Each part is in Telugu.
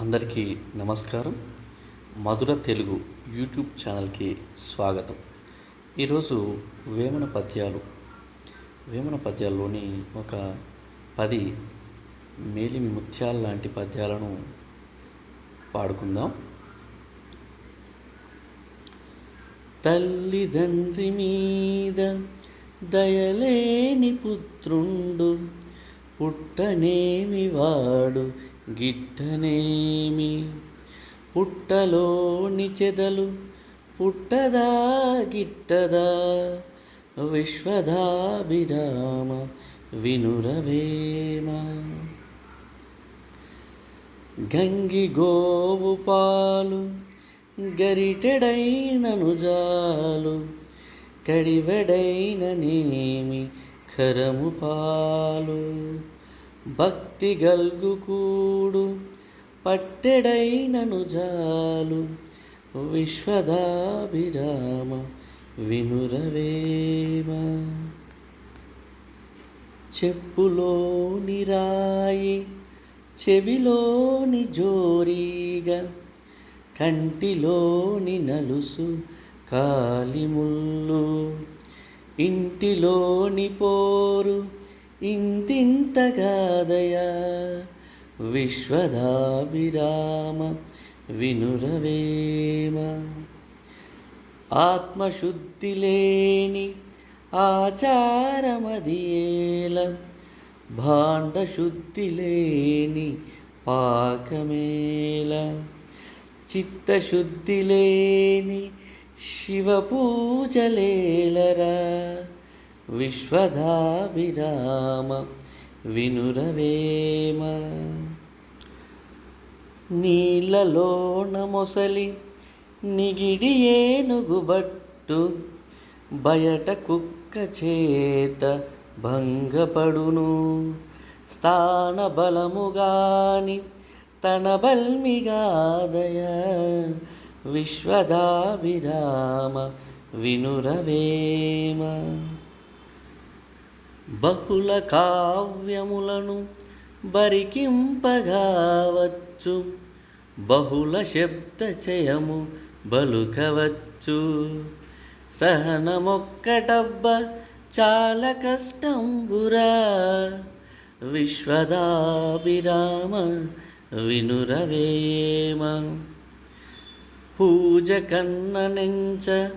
అందరికీ నమస్కారం. మధుర తెలుగు యూట్యూబ్ ఛానల్కి స్వాగతం. ఈరోజు వేమన పద్యాలు. వేమన పద్యాల్లోని ఒక పది మేలిమి ముత్యాల లాంటి పద్యాలను పాడుకుందాం. తల్లిదండ్రి మీద దయలేని పుత్రుండు పుట్టనేమి వాడు గిట్టనేమి? పుట్టలోని చెదలు పుట్టదా గిట్టదా? విశ్వదాభిరామ వినురవేమ? గంగి గోవు పాలు గరిటెడైనను జాలు కడివెడైన నేమి ఖరము పాలు. భక్తి గల్గుకూడు పట్టెడైనను జాలు విశ్వదాభిరామ వినురవేమ. చెప్పులోని రాయి చెవిలోని జోరీగా కంటిలోని నలుసు కాలిముళ్ళు ఇంటిలోని పోరు ఇంతింతగాదయా. విశ్వదాభిరామ వినురవేమ. ఆత్మశుద్ధి లేని ఆచారమదియేల. భాండశుద్ధి లేని పాకమేల. చిత్తశుద్ధి లేని శివపూజలేలరా. విశ్వధాభిరామ వినురవేమ. నీళ్ళలోన మొసలి నిగిడి ఏనుగుబట్టు బయట కుక్క చేత భంగపడును. స్థాన బలముగాని తన బల్మిగాదయ విశ్వదాభిరామ వినురవేమ. బహుళ కావ్యములను బరికింపగావచ్చు. బహుళ శబ్దచయము బలుకవచ్చు. సహనమొక్కటబ్బ చాలా కష్టంబురా విశ్వదాభిరామ వినురవేమ. పూజ కన్ననెంచ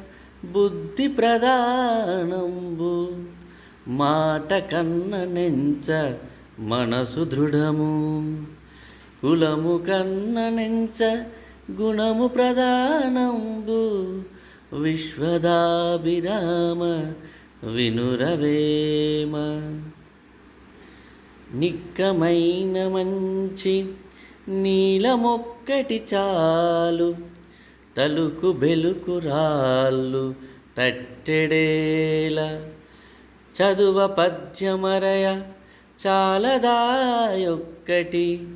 బుద్ధి ప్రధానంబు. మాట కన్న నెంచ మనసు దృఢము. కులము కన్న నెంచ గుణము ప్రధానంబు. విశ్వదాభిరామ వినురవేమ. నిక్కమైన మంచి నీలమొక్కటి చాలు. తలుకు బెలుకు రాళ్ళు తట్టెడేలా. చదువ పద్యమరయ చాలదాయొక్కటి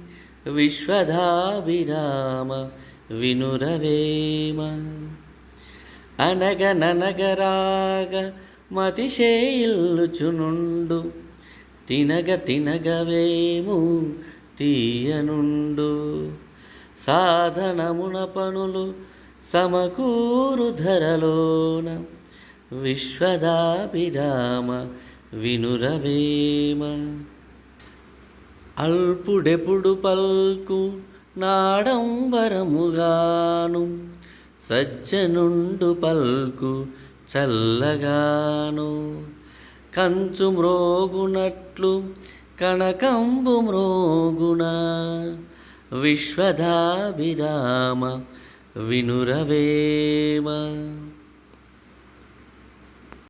విశ్వధాభిరామ వినురవేమ. అనగననగరాగ మతిశేయిల్లుచునుండు తినగ తినగవేము తీయనుండు. సాధనమున పనులు సమకూరు ధరలోన విశ్వదాభిరామ వినురవేమ. అల్పుడెప్పుడు పల్కు నాడంబరముగాను సజ్జనుండు పల్కు చల్లగాను. కంచు మ్రోగునట్లు కనకంబు మ్రోగుణ విశ్వదాభిరామ వినురవేమ.